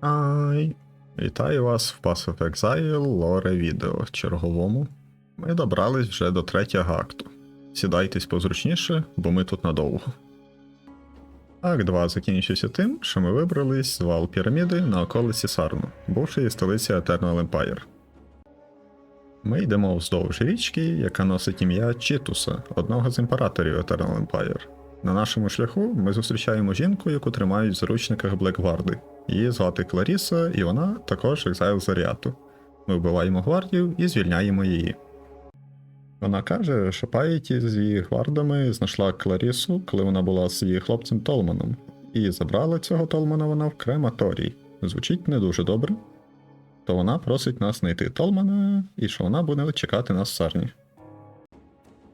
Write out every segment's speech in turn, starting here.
Ай. Вітаю вас в Pass of Exile лоре відео черговому. Ми добрались вже до третього акту. Сідайтесь позручніше, бо ми тут надовго. Акт 2 закінчився тим, що ми вибрались з вал піраміди на околиці Сарну, бувшої столиці Eternal Empire. Ми йдемо вздовж річки, яка носить ім'я Чітуса, одного з імператорів Eternal Empire. На нашому шляху ми зустрічаємо жінку, яку тримають в заручниках Блекгварди. Її звати Кларіса, і вона також екзайл Заріату. Ми вбиваємо гвардію і звільняємо її. Вона каже, що Паїті з її гвардами знайшла Кларісу, коли вона була з її хлопцем Толманом, і забрала цього Толмана вона в крематорій. Звучить не дуже добре. То вона просить нас знайти Толмана і що вона буде чекати нас в Сарні.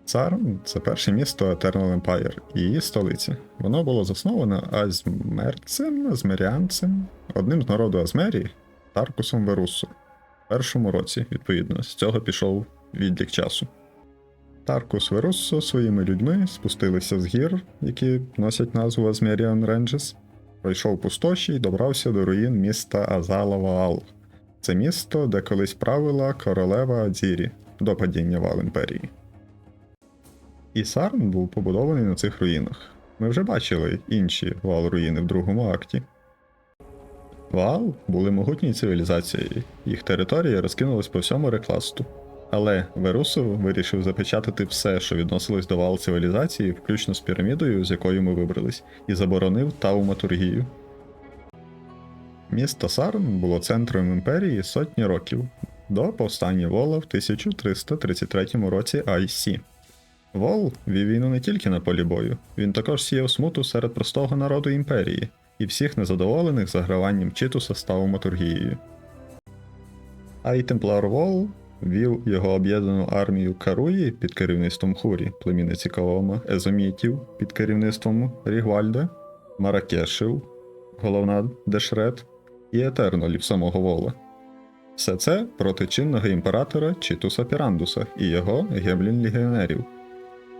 Сарн це перше місто Eternal Empire і її столиця. Воно було засновано азмерцем, азмеріанцем, одним з народу Азмерії, Таркусом Верусу. В першому році, відповідно, з цього пішов відлік часу. Таркус Веруссо своїми людьми спустилися з гір, які носять назву Азмеріан Ренджес, пройшов пустоші і добрався до руїн міста Азалава-Ал. Це місто, де колись правила королева Адзірі до падіння вал імперії. І Сарн був побудований на цих руїнах. Ми вже бачили інші вал руїни в другому акті. Вал були могутньою цивілізацією, їх територія розкинулась по всьому рекласту. Але Верусов вирішив запечатати все, що відносилось до вал цивілізації, включно з пірамідою, з якою ми вибрались, і заборонив тауматургію. Місто Сарн було центром імперії сотні років до повстання Вола в 1333 році IC. Вол вів війну не тільки на полі бою, він також сіяв смуту серед простого народу імперії і всіх незадоволених заграванням Читуса з тауматургією. А й Темплар Вол вів його об'єднану армію Каруї під керівництвом Хурі, племінниці Каома, Езомітів під керівництвом Рігвальда, Маракешів, головна Дешрет і Етернолів самого Вола. Все це проти чинного імператора Читуса Пірандуса і його геблін легіонерів.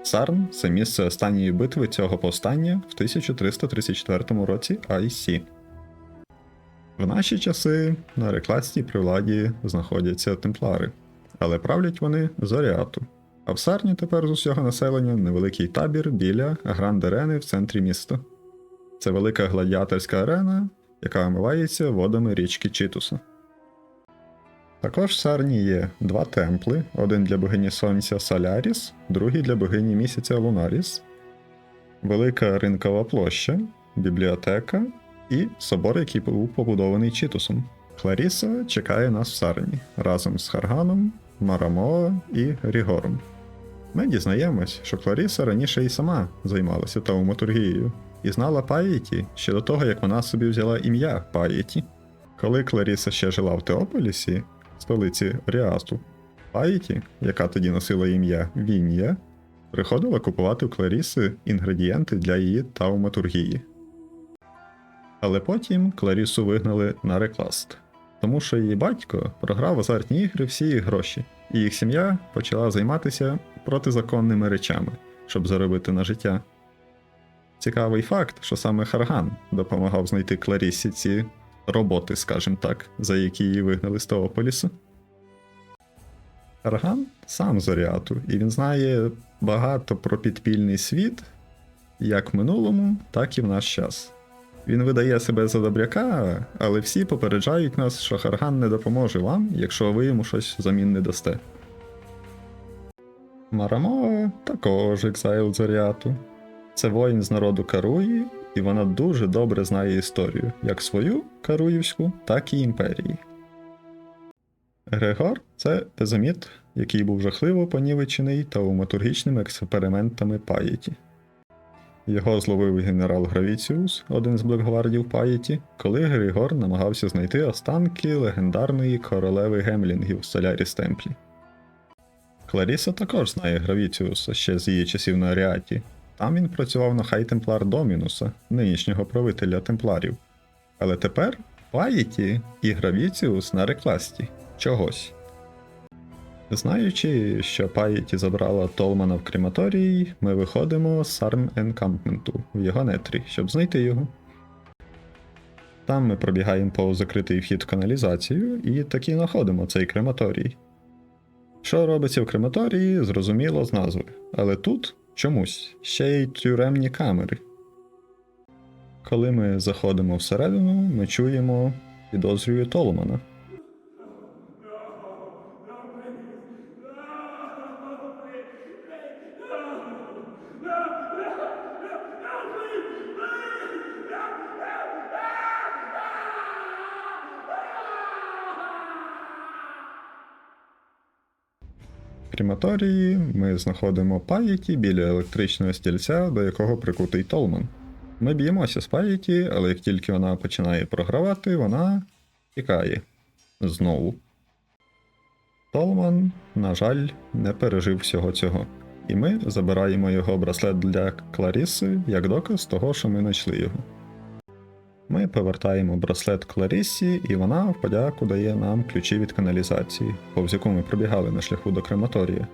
Сарн це місце останньої битви цього повстання в 1334 році IC. В наші часи на рекласті при владі знаходяться темплари, але правлять вони Зоріату. А в Сарні тепер з усього населення невеликий табір біля Гранд-Арени в центрі міста. Це велика гладіаторська арена, яка омивається водами річки Читуса. Також в Сарні є два темпли: один для богині Сонця Саляріс, другий для богині місяця Лунаріс, велика ринкова площа, бібліотека і собор, який був побудований Читусом. Кларіса чекає нас в Сарні разом з Харганом, Марамоа і Рігором. Ми дізнаємось, що Кларіса раніше і сама займалася тауматургією і знала Паїті ще до того, як вона собі взяла ім'я Паїті. Коли Кларіса ще жила в Теополісі, столиці Ріасту, Паїті, яка тоді носила ім'я Вінія, приходила купувати у Кларіси інгредієнти для її тауматургії. Але потім Кларісу вигнали на рекласт, тому що її батько програв азартні ігри всі їх гроші, і їх сім'я почала займатися протизаконними речами, щоб заробити на життя. Цікавий факт, що саме Харган допомагав знайти Кларісі ці роботи, скажімо так, за які її вигнали з Теополісу. Харган сам з Оріату, і він знає багато про підпільний світ, як в минулому, так і в наш час. Він видає себе за добряка, але всі попереджають нас, що Харган не допоможе вам, якщо ви йому щось взамін не дасте. Марамо також екзайл Зоріату. Це воїн з народу Каруї, і вона дуже добре знає історію, як свою Каруївську, так і імперії. Грегор це езоміт, який був жахливо понівечений тауматургічними експериментами Паєті. Його зловив генерал Гравіціус, один з блекгвардів Паєті, коли Григор намагався знайти останки легендарної королеви Гемлінгів в Соляріс Темплі. Кларіса також знає Гравіціуса ще з її часів на Аріаті. Там він працював на хай темплар Домінуса, нинішнього правителя темпларів. Але тепер Паєті і Гравіціус на рекласті чогось. Знаючи, що Паєті забрала Толмана в крематорій, ми виходимо з Сарм Енкампменту в його нетрі, щоб знайти його. Там ми пробігаємо по закритий вхід в каналізацію і таки знаходимо цей крематорій. Що робиться в крематорії, зрозуміло з назви, але тут чомусь ще й тюремні камери. Коли ми заходимо всередину, ми чуємо підозрюю Толмана. Крематорії ми знаходимо паєті біля електричного стільця, до якого прикутий Толман. Ми б'ємося з паєті, але як тільки вона починає програвати, вона тікає. Знову. Толман, на жаль, не пережив всього цього. І ми забираємо його браслет для Кларіси як доказ того, що ми знайшли його. Ми повертаємо браслет Кларісі, і вона в подяку дає нам ключі від каналізації, повз яку ми пробігали на шляху до крематорія.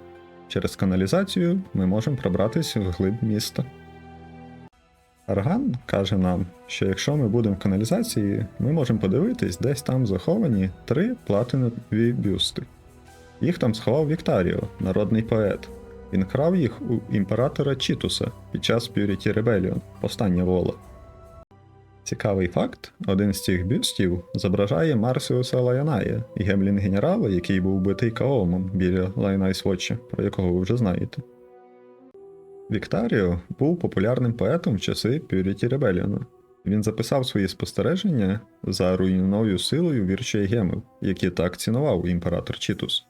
Через каналізацію ми можемо пробратися в глиб міста. Арган каже нам, що якщо ми будемо в каналізації, ми можемо подивитись, десь там заховані три платинові бюсти. Їх там сховав Віктаріо, народний поет. Він крав їх у імператора Чітуса під час Purity Rebellion, повстання вола. Цікавий факт: один з цих бюстів зображає Марсіуса Лайоная, гемлін генерала, який був битий Каомом біля Лайнайсвотча, про якого ви вже знаєте. Віктаріо був популярним поетом в часи Purity Rebellion. Він записав свої спостереження за руйнівною силою вірчої гемів, які так цінував імператор Чітус.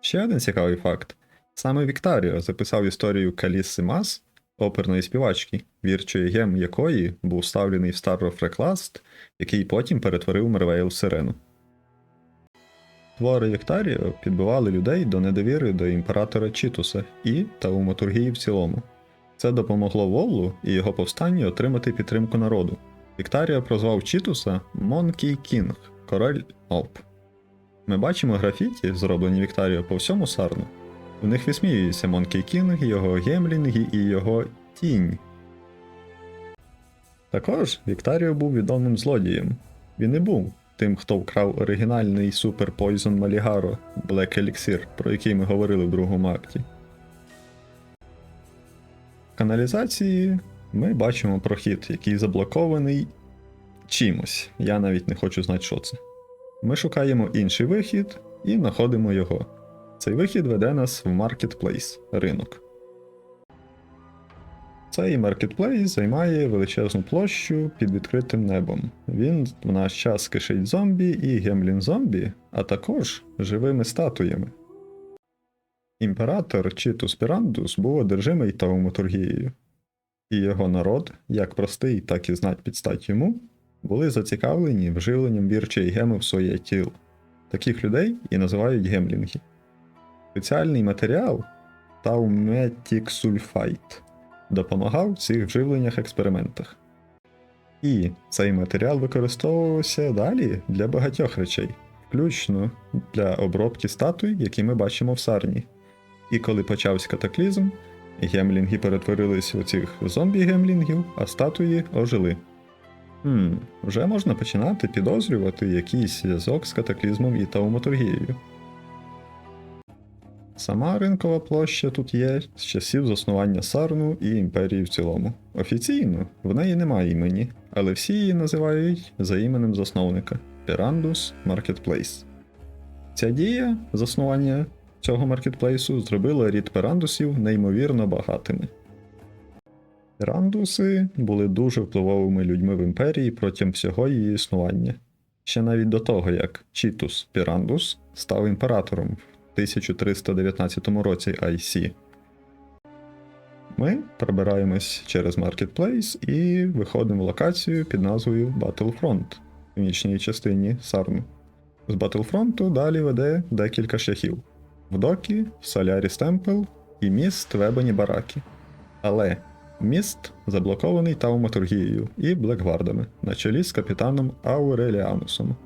Ще один цікавий факт: саме Віктаріо записав історію Калісси Мас, оперної співачки, вірчої гем якої був ставлений в Старрофрекласт, який потім перетворив Мервейл в сирену. Твори Віктаріо підбивали людей до недовіри до імператора Чітуса і тауматургії в цілому. Це допомогло Воллу і його повстанню отримати підтримку народу. Віктаріо прозвав Чітуса Монкій Кінг, король Алп. Ми бачимо графіті, зроблені Віктаріо по всьому сарну. В них висміюється Монкій Кінг, його гемлінги і його тінь. Також Віктаріо був відомим злодієм. Він не був тим, хто вкрав оригінальний Super Poison Малігаро Black Elixir, про який ми говорили в другому акті. В каналізації ми бачимо прохід, який заблокований чимось. Я навіть не хочу знати, що це. Ми шукаємо інший вихід і знаходимо його. Цей вихід веде нас в маркетплейс ринок. Цей маркетплейс займає величезну площу під відкритим небом. Він в наш час кишить зомбі і гемлін зомбі, а також живими статуями. Імператор Читус Пірандус був одержимий тауматургією, і його народ, як простий, так і знать під стать йому, були зацікавлені вживленням вірчої геми в своє тіло. Таких людей і називають гемлінги. Спеціальний матеріал тауметіксульфайт допомагав в цих вживленнях експериментах. І цей матеріал використовувався далі для багатьох речей, включно для обробки статуй, які ми бачимо в сарні. І коли почався катаклізм, гемлінги перетворились у цих зомбі-гемлінгів, а статуї ожили. Хм, вже можна починати підозрювати якийсь зв'язок з катаклізмом і тауматургією. Сама ринкова площа тут є з часів заснування Сарну і імперії в цілому. Офіційно в неї немає імені, але всі її називають за іменем засновника Пірандус Marketplace. Ця дія заснування цього маркетплейсу зробила рід пірандусів неймовірно багатими. Пірандуси були дуже впливовими людьми в імперії протягом всього її існування. Ще навіть до того, як Чітус Пірандус став імператором 1319 році IC. Ми пробираємось через маркетплейс і виходимо в локацію під назвою Battlefront в північній частині Сарну. З Battlefront далі веде декілька шляхів: в Докі, в Соляріс Темпл і міст Вебані Баракі. Але міст заблокований тауматургією і блекгвардами на чолі з капітаном Ауреліанусом.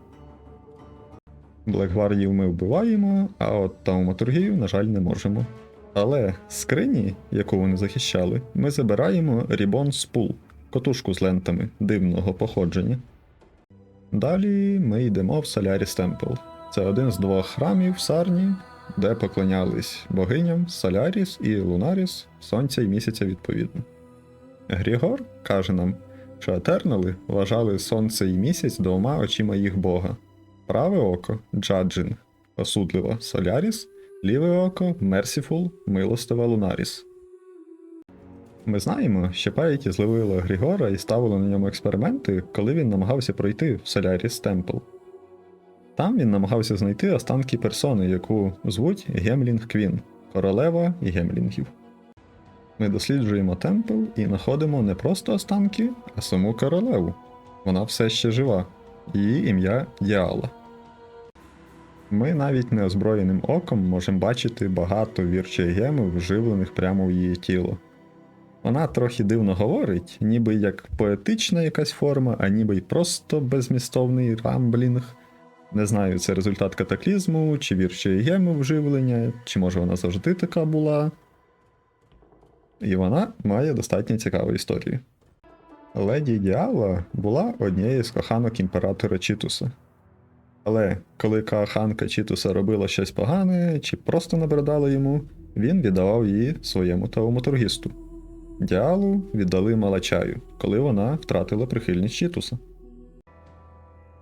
Блекгвардів ми вбиваємо, а от тауматургію, на жаль, не можемо. Але скрині, яку вони захищали, ми забираємо Рібон Спул, котушку з лентами дивного походження. Далі ми йдемо в Соляріс Темпл. Це один з двох храмів в Сарні, де поклонялись богиням Соляріс і Лунаріс, сонця і місяця відповідно. Грігор каже нам, що Етернали вважали сонце і місяць двома очима їх бога. Праве око Джаджин, осудлива Соляріс, ліве око Мерсіфул, милостива Лунаріс. Ми знаємо, що паїті зловили Грігора і ставили на ньому експерименти, коли він намагався пройти в Соляріс Темпл. Там він намагався знайти останки персони, яку звуть Гемлінг Квін, королева Гемлінгів. Ми досліджуємо темпл і знаходимо не просто останки, а саму королеву. Вона все ще жива. Її ім'я Діала. Ми навіть неозброєним оком можемо бачити багато вірчегемів, вживлених прямо в її тіло. Вона трохи дивно говорить, ніби як поетична якась форма, а ніби й просто безмістовний рамблінг. Не знаю, це результат катаклізму, чи вірчегему вживлення, чи може вона завжди така була. І вона має достатньо цікаву історію. Леді Діала була однією з коханок імператора Чітуса. Але коли коханка Чітуса робила щось погане чи просто набридала йому, він віддавав її своєму тауматургісту. Діалу віддали Малачаю, коли вона втратила прихильність Чітуса.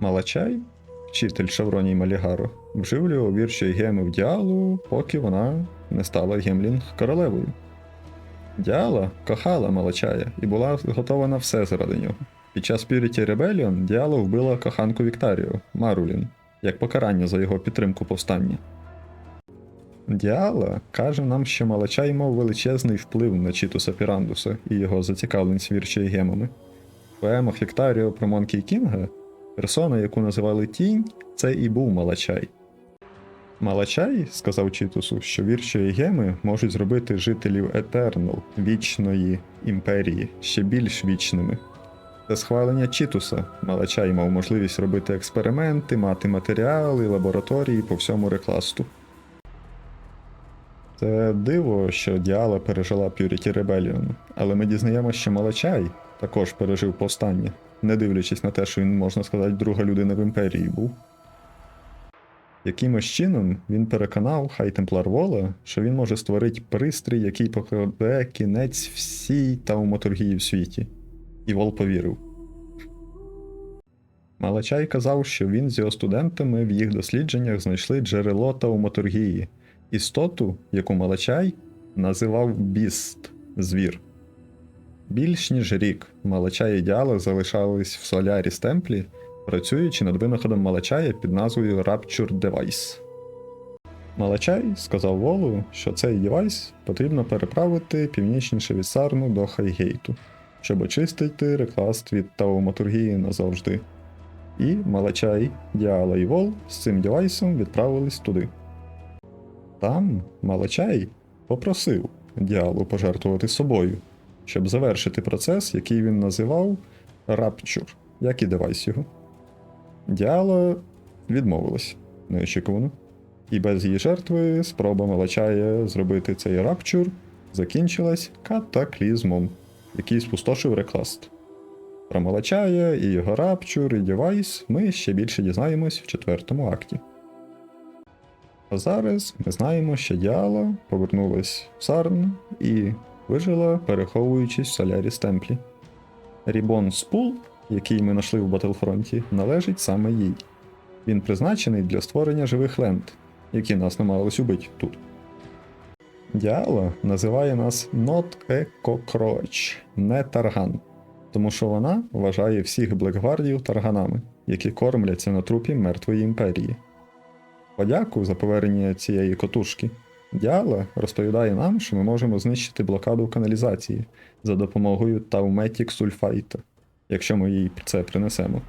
Малачай, вчитель Шавроній Малігару, вживлював вірші геми в Діалу, поки вона не стала Гемлінг королевою. Діала кохала Малачая і була готова на все заради нього. Під час Purity Rebellion Діала вбила коханку Віктарію, Марулін, як покарання за його підтримку повстання. Діала каже нам, що Малачай мав величезний вплив на Чітуса Пірандуса і його зацікавленість вірчі гемами. В поемах Віктаріо про Монкі Кінга персона, яку називали Тінь, це і був Малачай. Малачай сказав Чітусу, що вірші і геми можуть зробити жителів Етернал, вічної імперії, ще більш вічними. Це схвалення Чітуса. Малачай мав можливість робити експерименти, мати матеріали, лабораторії по всьому рекласту. Це диво, що Діала пережила Purity Rebellion, але ми дізнаємося, що Малачай також пережив повстання, не дивлячись на те, що він, можна сказати, друга людина в імперії був. Якимось чином він переконав Хай Темплар Вола, що він може створити пристрій, який покладе кінець всій тауматургії в світі. І Вол повірив. Малачай казав, що він з його студентами в їх дослідженнях знайшли джерело тауматургії, істоту, яку Малачай називав Біст звір. Більш ніж рік Малачай і Діала залишались в Соляріс Темплі, працюючи над винаходом Малачая під назвою Rapture Device. Малачай сказав Волу, що цей девайс потрібно переправити північніше від Сарну до Хайгейту, щоб очистити рекласт від тауматургії назавжди. І Малачай, Діала і Вол з цим девайсом відправились туди. Там Малачай попросив Діалу пожертвувати собою, щоб завершити процес, який він називав Rapture, як і девайс його. Діала відмовилась неочікувано. І без її жертви спроба Малачая зробити цей рапчур закінчилась катаклізмом, який спустошив рекласт. Про Малачая і його рапчур і девайс ми ще більше дізнаємось в четвертому акті. А зараз ми знаємо, що Діала повернулась в Сарн і вижила, переховуючись в Соляріс Темплі. Рібон Спул, який ми знайшли в Батлфронті, належить саме їй. Він призначений для створення живих ленд, які нас намагались убити тут. Діала називає нас Not a Cockroach, не тарган, тому що вона вважає всіх Блекгвардів тарганами, які кормляться на трупі мертвої імперії. Подяку за повернення цієї котушки. Діала розповідає нам, що ми можемо знищити блокаду каналізації за допомогою Taumetic сульфайта, якщо ми їй це принесемо.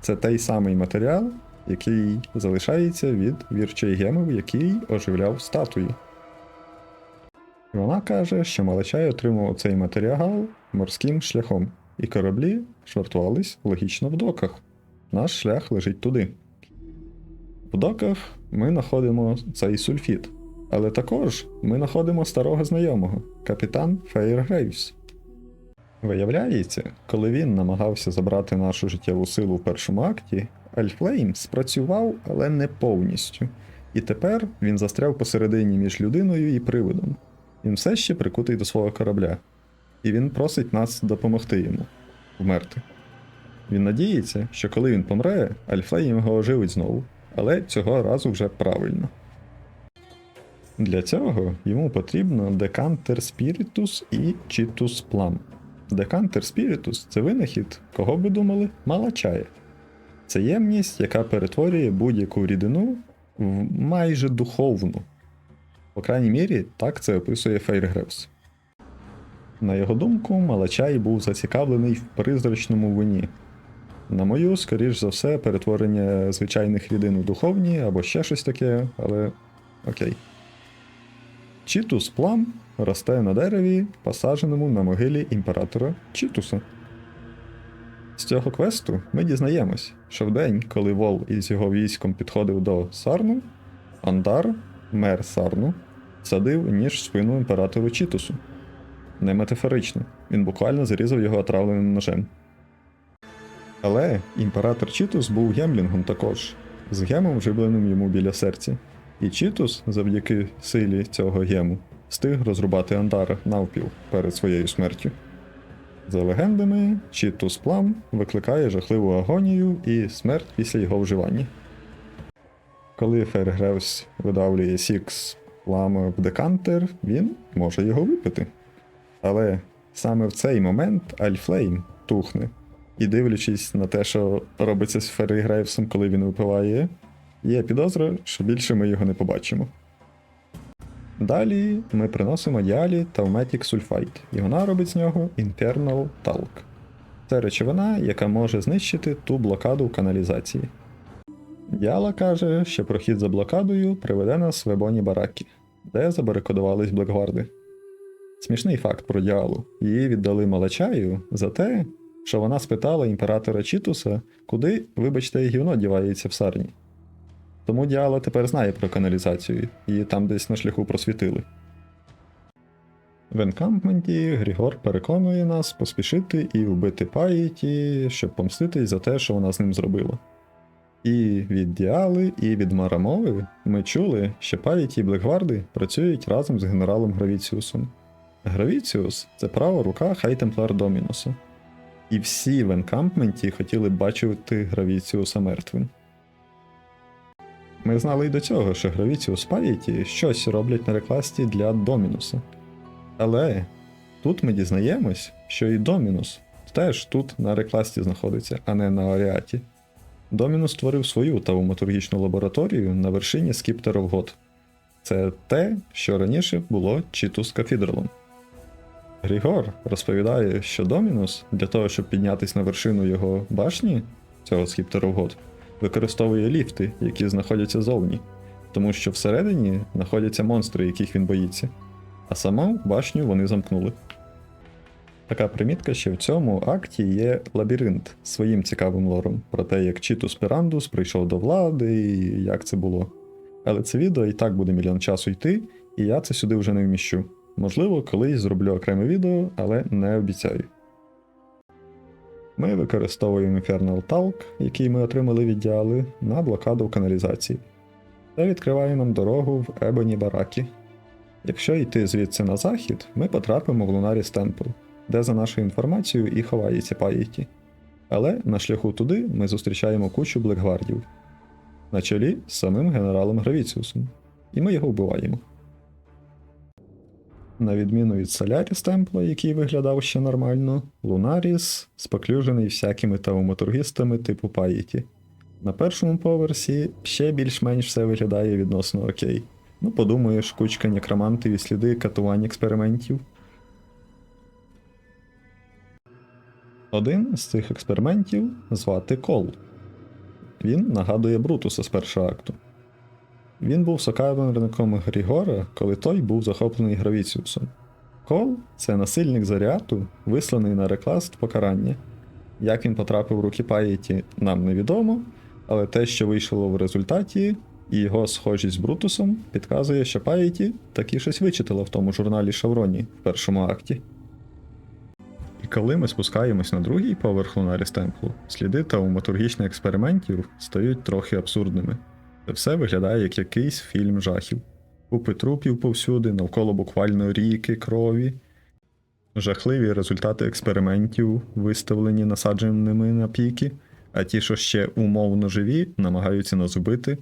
Це той самий матеріал, який залишається від вірчої вірчейгемів, який оживляв статуї. Вона каже, що Малачай отримав цей матеріал морським шляхом, і кораблі швартувались логічно в доках. Наш шлях лежить туди. В доках ми знаходимо цей сульфіт, але також ми знаходимо старого знайомого, капітан Фейр Грейвс. Виявляється, коли він намагався забрати нашу життєву силу в першому акті, Альфлейм спрацював, але не повністю. І тепер він застряв посередині між людиною і привидом. Він все ще прикутий до свого корабля. І він просить нас допомогти йому вмерти. Він надіється, що коли він помре, Альфлейм його оживить знову, але цього разу вже правильно. Для цього йому потрібно Decanter Spiritus і Chitus Plum. Decanter Spiritus це винахід, кого б ви думали, малачая. Це ємність, яка перетворює будь-яку рідину в майже духовну. По крайній мірі, так це описує Фейргревс. На його думку, Малачай був зацікавлений в призрачному вині. На мою, скоріш за все, перетворення звичайних рідин у духовні або ще щось таке, але окей. Чітус плам росте на дереві, посадженому на могилі імператора Чітуса. З цього квесту ми дізнаємось, що в день, коли Вол із його військом підходив до Сарну, Андар, мер Сарну, садив ніж в спину імператору Чітусу. Не метафорично, він буквально зарізав його отравленим ножем. Але імператор Чітус був гемлінгом також, з гемом вживленим йому біля серця. І Чітус, завдяки силі цього гему, встиг розрубати Андара навпіл перед своєю смертю. За легендами, Чітус Плам викликає жахливу агонію і смерть після його вживання. Коли Фергревс видавлює Сікс Плама в декантер, він може його випити. Але саме в цей момент Альфлейм тухне. І дивлячись на те, що робиться з Фергревсом, коли він випиває, є підозра, що більше ми його не побачимо. Далі ми приносимо діалі Taumatic Sulfite, і вона робить з нього Infernal Talk. Це речовина, яка може знищити ту блокаду каналізації. Діала каже, що прохід за блокадою приведе нас в Ебоні Баракі, де забарикодувались Блекгварди. Смішний факт про Діалу. Її віддали Малачаю за те, що вона спитала імператора Чітуса, куди, вибачте, гівно дівається в сарні. Тому Діала тепер знає про каналізацію, її там десь на шляху просвітили. В енкампменті Грігор переконує нас поспішити і вбити Паїті, щоб помститись за те, що вона з ним зробила. І від Діали, і від Марамови ми чули, що Паїті і Блекгварди працюють разом з генералом Гравіціусом. Гравіціус це права рука Хайтемплар Домінуса. І всі в енкампменті хотіли бачити Гравіціуса мертвим. Ми знали й до цього, що Гравіціус Паїті щось роблять на рекласті для Домінуса. Але тут ми дізнаємось, що і Домінус теж тут на рекласті знаходиться, а не на Аріаті. Домінус створив свою тауматургічну лабораторію на вершині Скіптеровгот. Це те, що раніше було Чітус Кафідралом. Грігор розповідає, що Домінус для того, щоб піднятися на вершину його башні, цього Скіптеровгот, використовує ліфти, які знаходяться зовні, тому що всередині знаходяться монстри, яких він боїться, а саму башню вони замкнули. Така примітка, що в цьому акті є лабіринт своїм цікавим лором про те, як Чітус Пірандус прийшов до влади і як це було. Але це відео і так буде мільйон часу йти, і я це сюди вже не вміщу. Можливо, колись зроблю окреме відео, але не обіцяю. Ми використовуємо Infernal Talk, який ми отримали від Діали, на блокаду в каналізації. Це відкриває нам дорогу в Ебоні Баракі. Якщо йти звідси на захід, ми потрапимо в Лунаріс Темпл, де за нашою інформацією і ховається Паїті. Але на шляху туди ми зустрічаємо кучу блекгвардів на чолі з самим генералом Гравіціусом, і ми його вбиваємо. На відміну від Соляріс Темпла, який виглядав ще нормально, Лунаріс споклюжений всякими тауматургістами типу Паїті. На першому поверсі ще більш-менш все виглядає відносно окей. Ну, подумаєш, кучка некромантів і сліди катувань експериментів. Один з цих експериментів звати Кол. Він нагадує Брутуса з першого акту. Він був сокамерником Грігора, коли той був захоплений Гравіціусом. Кол це насильник Заріату, висланий на рекласт покарання. Як він потрапив в руки Паєті, нам невідомо, але те, що вийшло в результаті, і його схожість з Брутусом, підказує, що Паєті таки щось вичитала в тому журналі Шавроні в першому акті. Коли ми спускаємось на другий поверх Лунаріс Темплу, сліди тауматургічних експериментів стають трохи абсурдними. Це все виглядає як якийсь фільм жахів. Купи трупів повсюди, навколо буквально ріки крові. Жахливі результати експериментів, виставлені насадженими на піки, а ті, що ще умовно живі, намагаються нас вбити.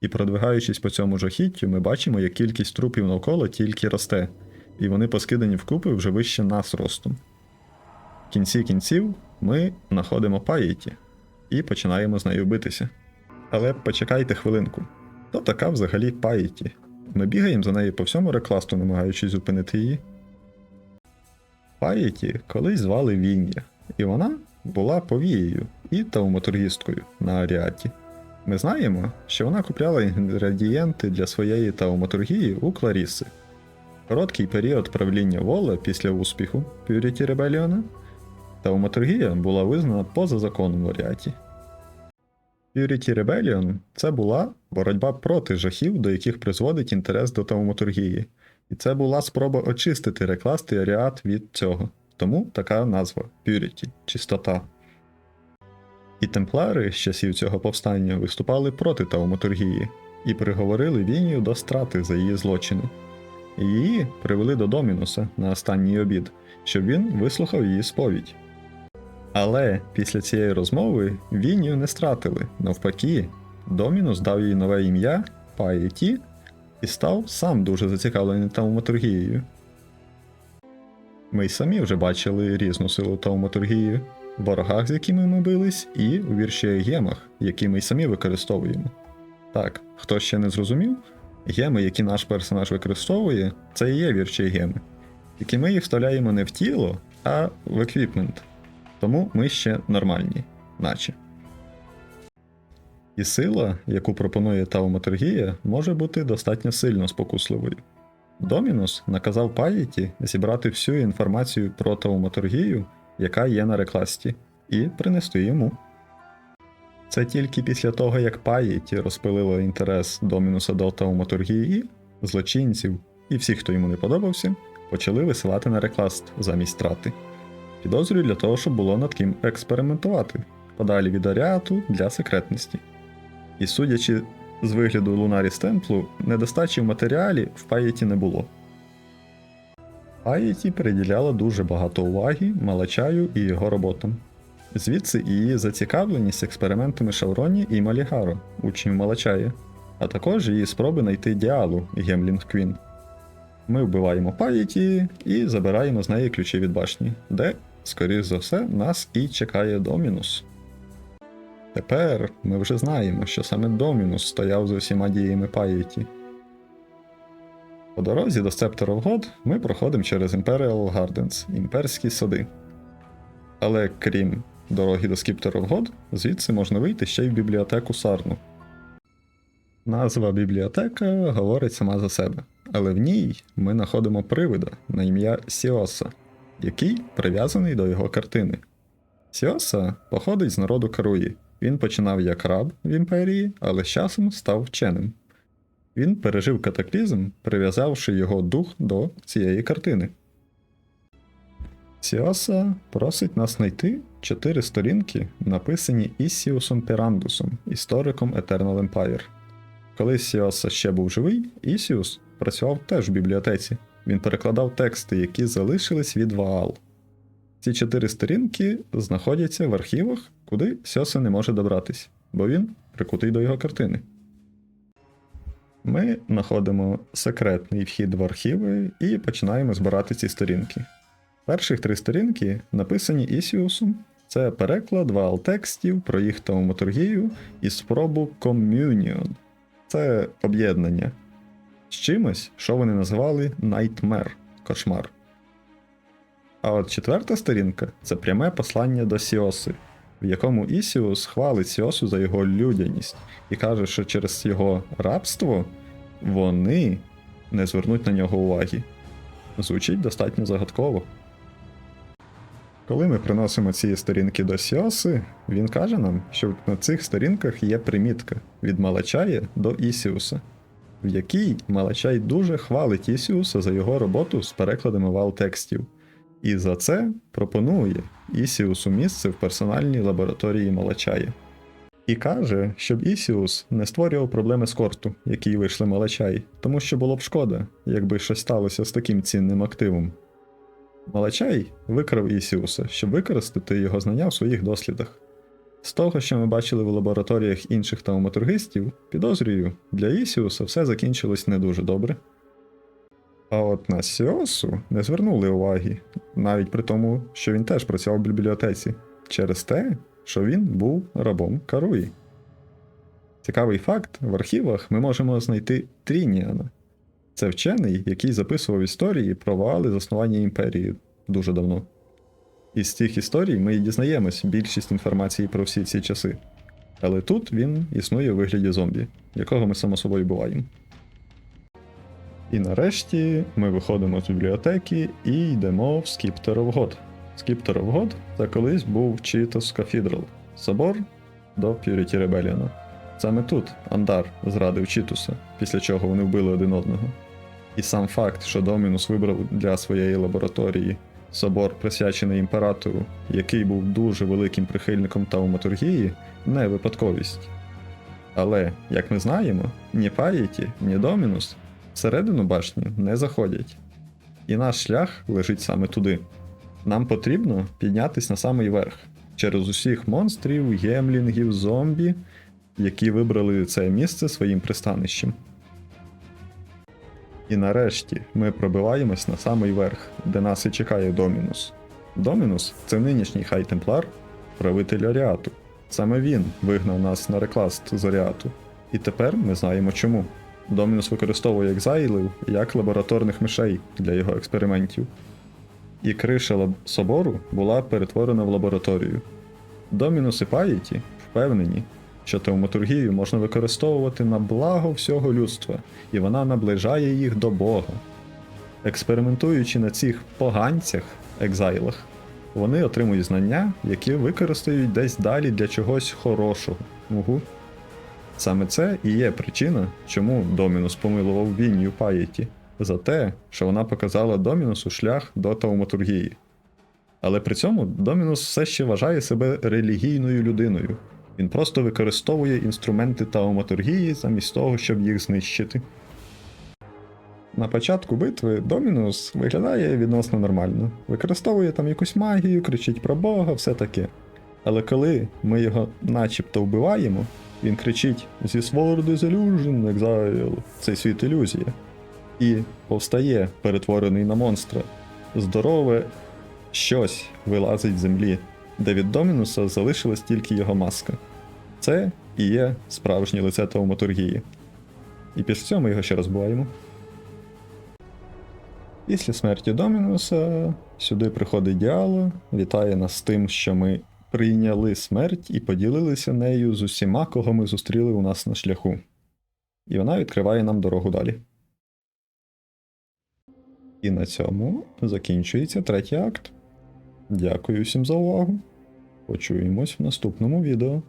І продвигаючись по цьому жахіттю, ми бачимо, як кількість трупів навколо тільки росте, і вони поскидані вкупи вже вище нас ростом. Кінці кінців ми знаходимо паєті і починаємо з нею битися. Але почекайте хвилинку. Хто така взагалі паєті? Ми бігаємо за нею по всьому рекласту, намагаючись зупинити її. Паєті колись звали Він'я, і вона була повією і тауматургісткою на Аріаті. Ми знаємо, що вона купляла інгредієнти для своєї тауматургії у Кларіси. Короткий період правління Вола після успіху Purity Rebellion тауматургія була визнана поза законом в Аріаті. Purity Rebellion це була боротьба проти жахів, до яких призводить інтерес до тауматургії, і це була спроба очистити рекласт і Аріат від цього. Тому така назва Purity – чистота. І темплари з часів цього повстання виступали проти тауматургії і приговорили Вінію до страти за її злочини. Її привели до Домінуса на останній обід, щоб він вислухав її сповідь. Але після цієї розмови Вінію не стратили. Навпаки, Домінус дав їй нове ім'я Паєті і став сам дуже зацікавлений тауматургією. Ми й самі вже бачили різну силу тауматургії в ворогах, з якими ми бились, і у вірші гемах, які ми й самі використовуємо. Так, хто ще не зрозумів, геми, які наш персонаж використовує, це і є вірчі геми. Тільки ми їх вставляємо не в тіло, а в еквіпмент. Тому ми ще нормальні, наче. І сила, яку пропонує тауматургія, може бути достатньо сильно спокусливою. Домінус наказав Паєті зібрати всю інформацію про тауматургію, яка є на рекласті, і принести йому. Це тільки після того, як Паєті розпилило інтерес Домінуса до тауматургії, злочинців і всіх, хто йому не подобався, почали висилати на рекласт замість страти. Підозрюю для того, щоб було над ким експериментувати, подалі від аріату для секретності. І судячи з вигляду Лунаріс Темплу, недостачі в матеріалі в Паєті не було. Паєті приділяла дуже багато уваги Малачаю і його роботам. Звідси і її зацікавленість експериментами Шавроні і Малігаро, учнів Малачая, а також її спроби знайти діалу Гемлінг Квін. Ми вбиваємо Паєті і забираємо з неї ключі від башні, де, скоріш за все, нас і чекає Домінус. Тепер ми вже знаємо, що саме Домінус стояв за усіма діями Паєті. По дорозі до of God ми проходимо через Imperial Gardens, імперські сади. Але крім дороги до of God, звідси можна вийти ще й в бібліотеку Сарну. Назва бібліотека говорить сама за себе, але в ній ми знаходимо привида на ім'я Сіоса, який прив'язаний до його картини. Сіоса походить з народу Каруї. Він починав як раб в імперії, але з часом став вченим. Він пережив катаклізм, прив'язавши його дух до цієї картини. Сіоса просить нас знайти чотири сторінки, написані Ісіусом Пірандусом, істориком Eternal Empire. Коли Сіоса ще був живий, Ісіус працював теж в бібліотеці. Він перекладав тексти, які залишились від Ваал. Ці чотири сторінки знаходяться в архівах, куди Сьоса не може добратись, бо він прикутий до його картини. Ми знаходимо секретний вхід в архіви і починаємо збирати ці сторінки. Перших три сторінки написані Ісіусом. Це переклад вал текстів про їх тауматургію і спробу Communion. Це об'єднання з чимось, що вони називали Nightmare кошмар. А от четверта сторінка це пряме послання до Сіоси, в якому Ісіус хвалить Сіосу за його людяність і каже, що через його рабство вони не звернуть на нього уваги. Звучить достатньо загадково. Коли ми приносимо ці сторінки до Сіоси, він каже нам, що на цих сторінках є примітка від Малачая до Ісіуса, в якій Малачай дуже хвалить Ісіуса за його роботу з перекладами вал текстів І за це пропонує Ісіусу місце в персональній лабораторії Малачаї. І каже, щоб Ісіус не створював проблеми з корту, які вийшли Малачай, тому що було б шкода, якби щось сталося з таким цінним активом. Малачай викрав Ісіуса, щоб використати його знання в своїх дослідах. З того, що ми бачили в лабораторіях інших тауматургистів, підозрюю, для Ісіуса все закінчилось не дуже добре. А от на Сіосу не звернули уваги, навіть при тому, що він теж працював в бібліотеці, через те, що він був рабом Каруї. Цікавий факт: в архівах ми можемо знайти Трініана. Це вчений, який записував історії про вали заснування імперії дуже давно. Із цих історій ми і дізнаємось більшість інформації про всі ці часи. Але тут він існує у вигляді зомбі, якого ми само собою буваємо. І нарешті ми виходимо з бібліотеки і йдемо в Скіптеровгод. Скіптеровгод це колись був Читос Кафідрал, собор до Purity Rebellion. Саме тут Андар зрадив Читуса, після чого вони вбили один одного. І сам факт, що Домінус вибрав для своєї лабораторії собор, присвячений імператору, який був дуже великим прихильником тауматургії, не випадковість. Але, як ми знаємо, ні Паєті, ні Домінус всередину башні не заходять. І наш шлях лежить саме туди. Нам потрібно піднятися на самий верх через усіх монстрів, гемлінгів, зомбі, які вибрали це місце своїм пристанищем. І нарешті ми пробиваємось на самий верх, де нас і чекає Домінус. Домінус це нинішній хай темплар, правитель Оріату. Саме він вигнав нас на рекласт з Оріату. І тепер ми знаємо чому. Домінус використовує екзайлів як лабораторних мишей для його експериментів. І криша собору була перетворена в лабораторію. Домінус і Паєті впевнені, що теуматургію можна використовувати на благо всього людства, і вона наближає їх до Бога. Експериментуючи на цих поганцях, екзайлах, вони отримують знання, які використають десь далі для чогось хорошого. Угу. Саме це і є причина, чому Домінус помилував Вінню Паєті за те, що вона показала Домінусу шлях до тауматургії. Але при цьому Домінус все ще вважає себе релігійною людиною. Він просто використовує інструменти тауматургії замість того, щоб їх знищити. На початку битви Домінус виглядає відносно нормально. Використовує там якусь магію, кричить про Бога, все таке. Але коли ми його начебто вбиваємо, він кричить world is illusion, exile, цей світ ілюзія. І повстає, перетворений на монстра. Здорове щось вилазить з землі, де від Домінуса залишилась тільки його маска. Це і є справжнє лице тауматургії. І після цього ми його ще розбиваємо. Після смерті Домінуса сюди приходить Діало, вітає нас з тим, що ми прийняли смерть і поділилися нею з усіма, кого ми зустріли у нас на шляху. І вона відкриває нам дорогу далі. І на цьому закінчується третій акт. Дякую всім за увагу. Почуємось в наступному відео.